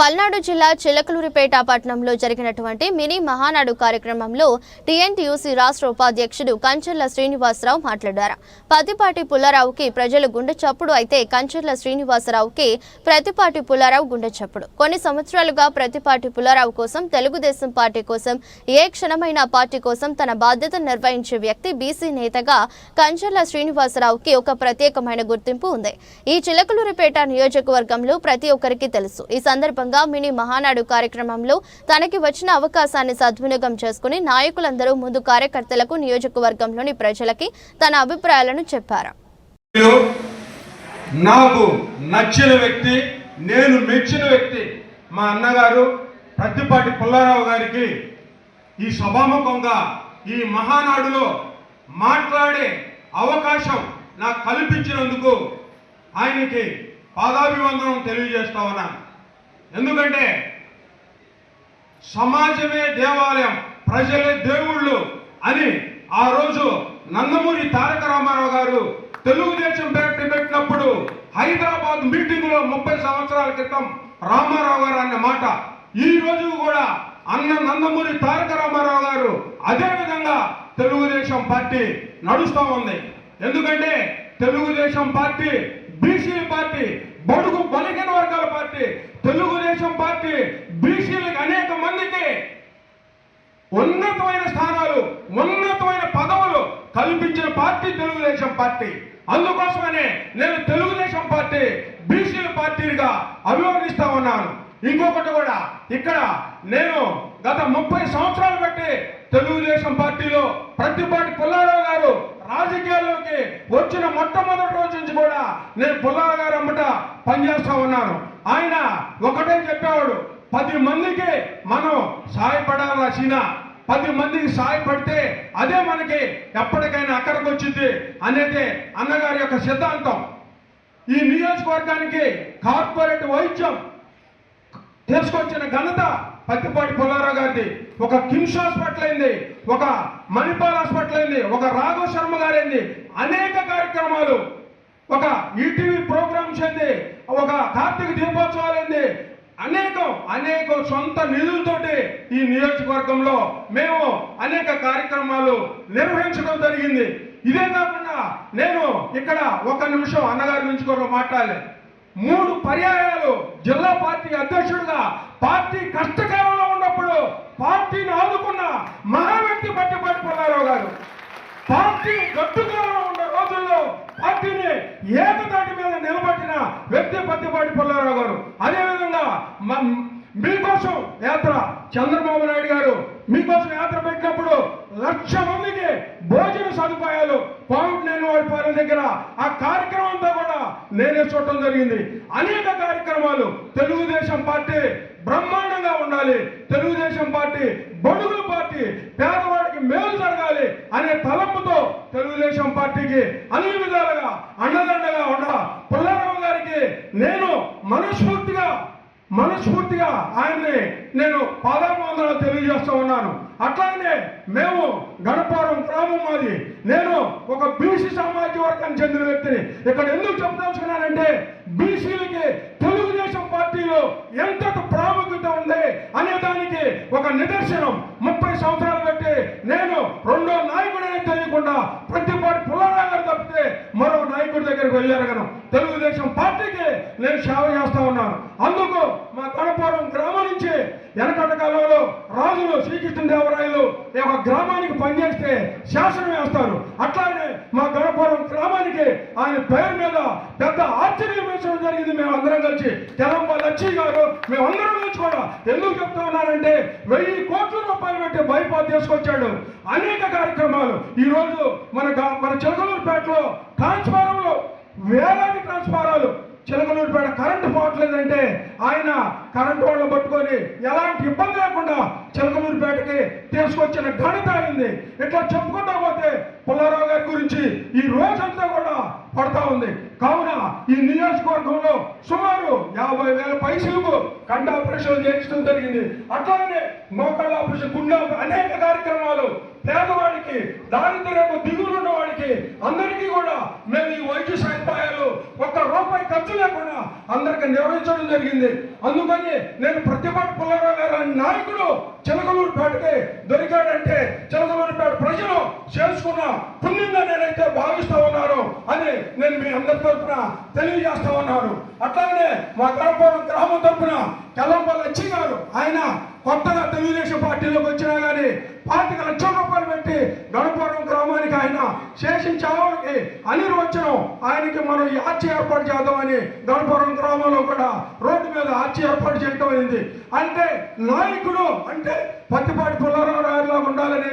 పల్నాడు జిల్లా చిలకలూరిపేట పట్టణంలో జరిగినటువంటి మినీ మహానాడు కార్యక్రమంలో టీఎన్టీయూసీ రాష్ట్ర ఉపాధ్యక్షుడు కంచర్ల శ్రీనివాసరావు మాట్లాడారు. పతిపాటి పుల్లారావుకి ప్రజలు గుండె చప్పుడు అయితే కంచర్ల శ్రీనివాసరావుకి ప్రతిపాటి పుల్లారావు గుండె చప్పుడు. కొన్ని సంవత్సరాలుగా ప్రతిపాటి పుల్లారావు కోసం తెలుగుదేశం పార్టీ కోసం ఏ క్షణమైన పార్టీ కోసం తన బాధ్యతను నిర్వహించే వ్యక్తి బీసీ నేతగా కంచర్ల శ్రీనివాసరావుకి ఒక ప్రత్యేకమైన గుర్తింపు ఉంది. ఈ చిలకలూరిపేట నియోజకవర్గంలో ప్రతి ఒక్కరికి తెలుసు. ఈ సందర్భంగా భాగంగా మినీ మహానాడు కార్యక్రమంలో తనకి వచ్చిన అవకాశాన్ని సద్వినియోగం చేసుకుని నాయకులందరూ ముందు కార్యకర్తలకు నియోజకవర్గంలోని ప్రజలకి తన అభిప్రాయాలను చెప్పారు. నాకు నచ్చిన వ్యక్తి నేను మెచ్చిన వ్యక్తి మా అన్నగారు ప్రతిపాటి పుల్లారావు గారికి ఈ సభాముఖంగా ఈ మహానాడులో మాట్లాడే అవకాశం నాకు కల్పించినందుకు ఆయనకి పాదాభివందనం తెలియజేస్తా ఉన్నాను. ఎందుకంటే సమాజమే దేవాలయం ప్రజలే దేవుళ్ళు అని ఆ రోజు నందమూరి తారక రామారావు గారు తెలుగుదేశం పార్టీ పెట్టినప్పుడు హైదరాబాద్ మీటింగ్లో ముప్పై సంవత్సరాల క్రితం రామారావు గారు అన్న మాట. ఈ రోజు కూడా అన్న నందమూరి తారక రామారావు గారు అదే విధంగా తెలుగుదేశం పార్టీ నడుస్తూ ఉంది. ఎందుకంటే తెలుగుదేశం పార్టీ బీసీ పార్టీ బడుగు బలిగిన వర్గాల పార్టీ తెలుగుదేశం పార్టీ బీసీలకు అనేక మందికి ఉన్నతమైన స్థానాలు ఉన్నతమైన పదవులు కల్పించిన పార్టీ తెలుగుదేశం పార్టీ. అందుకోసమనే నేను తెలుగుదేశం పార్టీ బీసీల పార్టీగా అభివర్ణిస్తా ఉన్నాను. ఇంకొకటి కూడా ఇక్కడ నేను గత ముప్పై సంవత్సరాలు బట్టి తెలుగుదేశం పార్టీలో ప్రతిపాటి పుల్లారావు గారు రాజకీయాల్లోకి వచ్చిన మొట్టమొదటి రోజు నుంచి కూడా నేను పుల్లారావు గారు అమ్మట పనిచేస్తా ఉన్నాను. ఆయన ఒకటే చెప్పేవాడు పది మందికి మనం సహాయపడాలి పది మందికి సాయపడితే అదే మనకి ఎప్పటికైనా అక్కడికి వచ్చింది అనేది అన్నగారి యొక్క సిద్ధాంతం. ఈ నియోజకవర్గానికి కార్పొరేట్ వైద్యం తీసుకొచ్చిన ఘనత పత్తిపాటి పుల్లారావు గారిది. ఒక కిమ్స్ హాస్పిటల్ అయింది ఒక మణిపాల్ హాస్పిటల్ అయింది ఒక రాఘవ శర్మ గారైంది అనేక కార్యక్రమాలు. ఒక ఈటీవీ ప్రోగ్రామ్స్ అయింది ఒక కార్తీక దీపోత్సవాలు అయింది. అనేకం అనేక సొంత నిధులతోటి ఈ నియోజకవర్గంలో మేము అనేక కార్యక్రమాలు నిర్వహించడం జరిగింది. ఇదే కాకుండా నేను ఇక్కడ ఒక నిమిషం అన్నగారి గురించి కూడా మాట్లాడలేదు. మూడు పర్యాయాలు జిల్లా పార్టీ అధ్యక్షుడిగా పార్టీ కష్టకాలంలో ఉన్నప్పుడు పార్టీని ఆదుకున్న మహా వ్యక్తి పట్టిపాటి పుల్లారావు గారు. పార్టీ గట్టుకాలంలో ఉన్న రోజుల్లో పార్టీని ఏకతాటి మీద నిలబెట్టిన వ్యక్తి పత్తిపాటి పుల్లారావు గారు. అదేవిధంగా మీకోసం యాత్ర చంద్రబాబు నాయుడు గారు మీకోసం యాత్ర పెట్టినప్పుడు లక్ష మందికి భోజన సదుపాయాలు కోవిడ్ నేను పాలన దగ్గర ఆ కార్యక్రమం నేనే చూడటం జరిగింది. అనేక కార్యక్రమాలు తెలుగుదేశం పార్టీ బ్రహ్మాండంగా ఉండాలి. తెలుగుదేశం పార్టీ బడుగుల పార్టీ పేదవాడికి మేలు జరగాలి అనే తలంపుతో తెలుగుదేశం పార్టీకి అన్ని విధాలుగా అండదండగా ఉండ పుల్లారావు గారికి నేను మనస్ఫూర్తి మనస్ఫూర్తిగా ఆయన్ని నేను పాదాభివందనాలు తెలియజేస్తూ ఉన్నాను. అట్లానే మేము గణపారం గ్రామం మాది. నేను ఒక బీసీ సామాజిక వర్గానికి చెందిన వ్యక్తిని. ఇక్కడ ఎందుకు చెప్పదలుచుకున్నానంటే బీసీలకి తెలుగుదేశం పార్టీలో ఎంత ప్రాముఖ్యత ఉంది అనే దానికి ఒక నిదర్శనం ముప్పై సంవత్సరాలు బట్టి నేను రెండో నాయకుడనే తెలియకుండా ప్రతిపాటి పుల్లారావు గారు తప్పితే మరో నాయకుడి దగ్గరికి వెళ్ళారగను తెలుగుదేశం పార్టీకి నేను సేవ చేస్తా ఉన్నాను. అందుకు మా గణపురం గ్రామం నుంచి వెనకట కాలంలో రాజులు శ్రీకృష్ణదేవరాయలు ఈ యొక్క గ్రామానికి పనిచేస్తే శాసనం వేస్తారు. అట్లానే మా గణపురం గ్రామానికి ఆయన పేరు మీద పెద్ద ఆశ్చర్యం వేసడం జరిగింది. మేము అందరం కలిసి తెలంగాణ లక్ష్మి గారు మేమందరం కలిసి కూడా ఎందుకు చెప్తా ఉన్నారంటే వెయ్యి కోట్ల రూపాయలు పెట్టి బైపాస్ తీసుకొచ్చాడు. అనేక కార్యక్రమాలు. ఈ రోజు మన మన చిలకలూరుపేటలో ట్రాన్స్ఫారంలో వేలాది ట్రాన్స్ఫారాలు. చిలకలూరుపేట కరెంటు పోవట్లేదంటే ఆయన కరెంటు వాళ్ళు పట్టుకొని ఎలాంటి ఇబ్బంది లేకుండా చిలకలూరుపేటకి తీసుకొచ్చిన ఘనత అయింది ఇట్లా చెప్పుకుంటా పోతే పుల్లారావు గారి గురించి ఈ రోజంతా కూడా పడతా ఉంది. కావున ఈ నియోజకవర్గంలో సుమారు యాభై వేల పైసలకు కండ ఆపరేషన్ చేయించడం జరిగింది. అట్లానే మోకాళ్ళ ఆపరేషన్ గుండె అనేక కార్యక్రమాలు పేదవాడికి దారిద్ర్యకు దిగులున్న వాడికి అందరికీ కూడా మేము ఈ వైద్య సదుపాయాలు ఒక్క రూపాయి ఖర్చు లేకుండా అందరికి నిర్వహించడం జరిగింది. అందుకని నేను ప్రతిపాటి పుల్లారావు గారు నాయకుడు చిలకలూరుపేటకి దొరికాడంటే చిలకలూరుపేట ప్రజలు చేసుకున్న పుణ్యంగా నేనైతే భావిస్తా ఉన్నాను అని నేను మీ అందరి తరఫున తెలియజేస్తా ఉన్నాను. అట్లాగే మా గణపురం గ్రామం తరఫున కెల్లంపల్లి లచ్చి గారు ఆయన కొత్తగా తెలుగుదేశం పార్టీలోకి వచ్చినా కానీ పార్టీకి లక్ష రూపాయలు పెట్టి గణపురం గ్రామానికి ఆయన శేషించావానికి అనిర్వచనం ఆయనకి మనం ఆర్చి ఏర్పాటు చేద్దామని గణపురం గ్రామంలో కూడా రోడ్డు మీద ఆర్చి ఏర్పాటు చేయటం అయింది. అంటే నాయకుడు అంటే పత్తిపాటి పుల్లారావు గారిలా ఉండాలని